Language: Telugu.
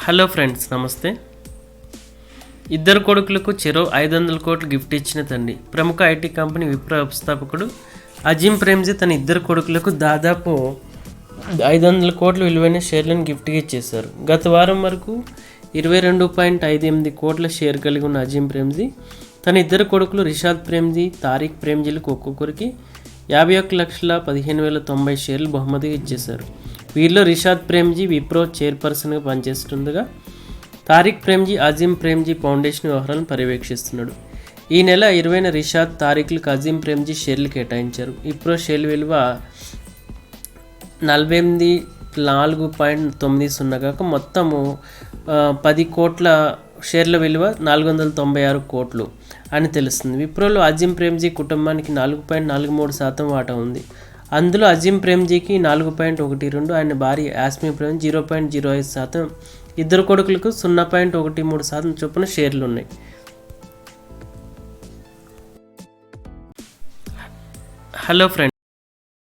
హలో ఫ్రెండ్స్ నమస్తే. ఇద్దరు కొడుకులకు చెరో ఐదు వందల కోట్లు గిఫ్ట్ ఇచ్చిన తండ్రి. ప్రముఖ ఐటీ కంపెనీ విప్ర వ్యవస్థాపకుడు అజీం ప్రేమ్జీ తన ఇద్దరు కొడుకులకు దాదాపు ఐదు వందల కోట్ల విలువైన షేర్లను గిఫ్ట్గా ఇచ్చేశారు. గత వారం వరకు ఇరవై రెండు పాయింట్ ఐదు ఎనిమిది కోట్ల షేర్ కలిగి ఉన్న అజీం ప్రేమ్జీ తన ఇద్దరు కొడుకులు రిషాద్ ప్రేమ్జీ తారిక్ ప్రేమ్జీలకు ఒక్కొక్కరికి యాభై ఒక్క లక్షల పదిహేను వేల తొంభై షేర్లు బహుమతిగా ఇచ్చేశారు. వీరిలో రిషాద్ ప్రేమ్జీ విప్రో చైర్పర్సన్గా పనిచేస్తుండగా తారిక్ ప్రేమ్జీ అజీం ప్రేమ్జీ ఫౌండేషన్ వ్యవహారాలను పర్యవేక్షిస్తున్నాడు. ఈ నెల ఇరవైన రిషాద్ తారీఖులకు అజీం ప్రేమ్జీ షేర్లు కేటాయించారు. విప్రో షేర్ విలువ నలభై ఎనిమిది నాలుగు పాయింట్ తొమ్మిది సున్నా కాక మొత్తము పది కోట్ల షేర్ల విలువ నాలుగు వందల తొంభై ఆరు కోట్లు అని తెలుస్తుంది. విప్రోలో అజీం ప్రేమ్జీ కుటుంబానికి నాలుగు పాయింట్ నాలుగు మూడు శాతం వాటా ఉంది. అందులో అజీం ప్రేమ్జీకి నాలుగు పాయింట్ ఒకటి రెండు ఆయన భార్య Yasmeen Prem zero point zero ఐదు శాతం. ఇద్దరు కొడుకులకు సున్నా పాయింట్ ఒకటి మూడు శాతం చొప్పున షేర్లు ఉన్నాయి. Hello friends.